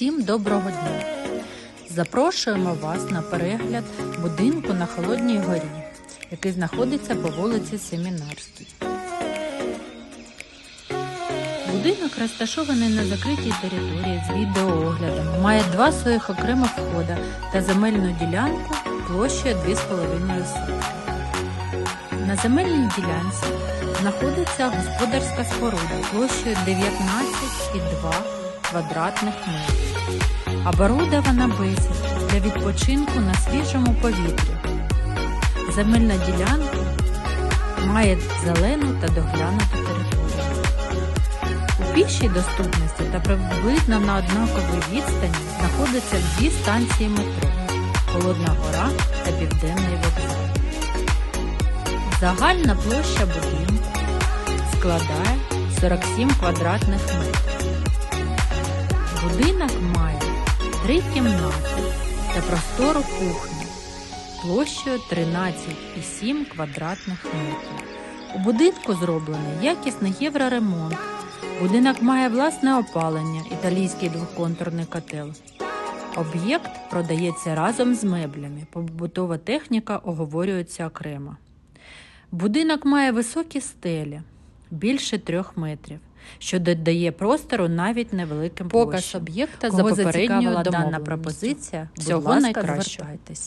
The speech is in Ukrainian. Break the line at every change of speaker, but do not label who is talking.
Всім доброго дня! Запрошуємо вас на перегляд будинку на Холодній горі, який знаходиться по вулиці Семінарській. Будинок розташований на закритій території з відеооглядом, має два своїх окремих входа та земельну ділянку площею 2,5 сотки. На земельній ділянці знаходиться господарська споруда площею 19,2 квадратних метрів. Оборудована бесід для відпочинку на свіжому повітрі. Земельна ділянка має зелену та доглянуту територію. У пішій доступності та приблизно на однаковій відстані знаходяться дві станції метро Холодна Гора та Південний вокзал. Загальна площа будинку складає 47 квадратних метрів. Будинок має три кімнати та простору кухні площею 13,7 квадратних метрів. У будинку зроблений якісний євроремонт. Будинок має власне опалення, італійський двоконтурний котел. Об'єкт продається разом з меблями. Побутова техніка оговорюється окремо. Будинок має високі стелі, більше трьох метрів, що додає простору навіть невеликим
Показ об'єкта за попередньою
дана пропозиція, всього
ласка,
найкращого.
звертайтесь.